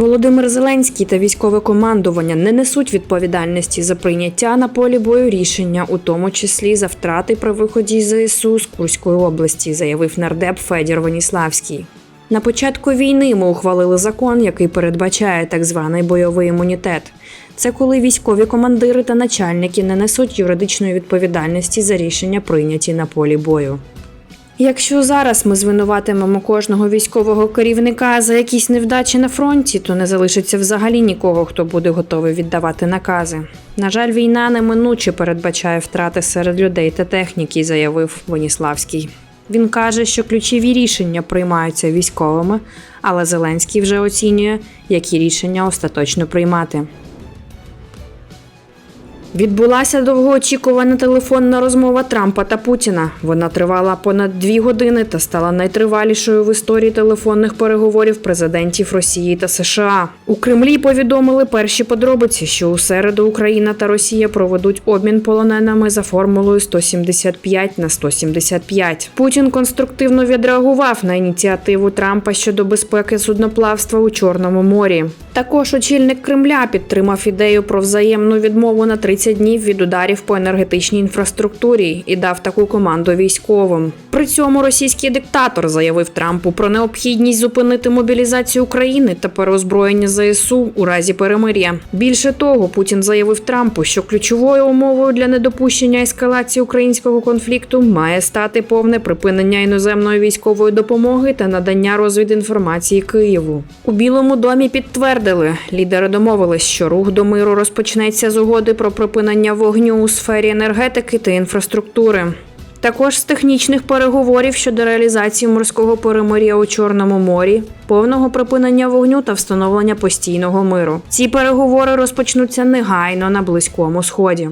Володимир Зеленський та військове командування не несуть відповідальності за прийняття на полі бою рішення, у тому числі за втрати при виході з ЗСУ з Курської області, заявив нардеп Федір Веніславський. На початку війни ми ухвалили закон, який передбачає так званий бойовий імунітет. Це коли військові командири та начальники не несуть юридичної відповідальності за рішення, прийняті на полі бою. Якщо зараз ми звинуватимемо кожного військового керівника за якісь невдачі на фронті, то не залишиться взагалі нікого, хто буде готовий віддавати накази. На жаль, війна неминуче передбачає втрати серед людей та техніки, заявив Воніславський. Він каже, що ключові рішення приймаються військовими, але Зеленський вже оцінює, які рішення остаточно приймати. Відбулася довгоочікувана телефонна розмова Трампа та Путіна. Вона тривала понад дві години та стала найтривалішою в історії телефонних переговорів президентів Росії та США. У Кремлі повідомили перші подробиці, що у середу Україна та Росія проведуть обмін полоненими за формулою 175 на 175. Путін конструктивно відреагував на ініціативу Трампа щодо безпеки судноплавства у Чорному морі. Також очільник Кремля підтримав ідею про взаємну відмову на 30 днів від ударів по енергетичній інфраструктурі і дав таку команду військовим. При цьому російський диктатор заявив Трампу про необхідність зупинити мобілізацію України та переозброєння ЗСУ у разі перемир'я. Більше того, Путін заявив Трампу, що ключовою умовою для недопущення ескалації українського конфлікту має стати повне припинення іноземної військової допомоги та надання розвідінформації Києву. У Білому домі підтвердили, лідери домовились, що рух до миру розпочнеться з угоди про припинення вогню у сфері енергетики та інфраструктури. Також з технічних переговорів щодо реалізації морського перемир'я у Чорному морі, повного припинення вогню та встановлення постійного миру. Ці переговори розпочнуться негайно на близькому сході.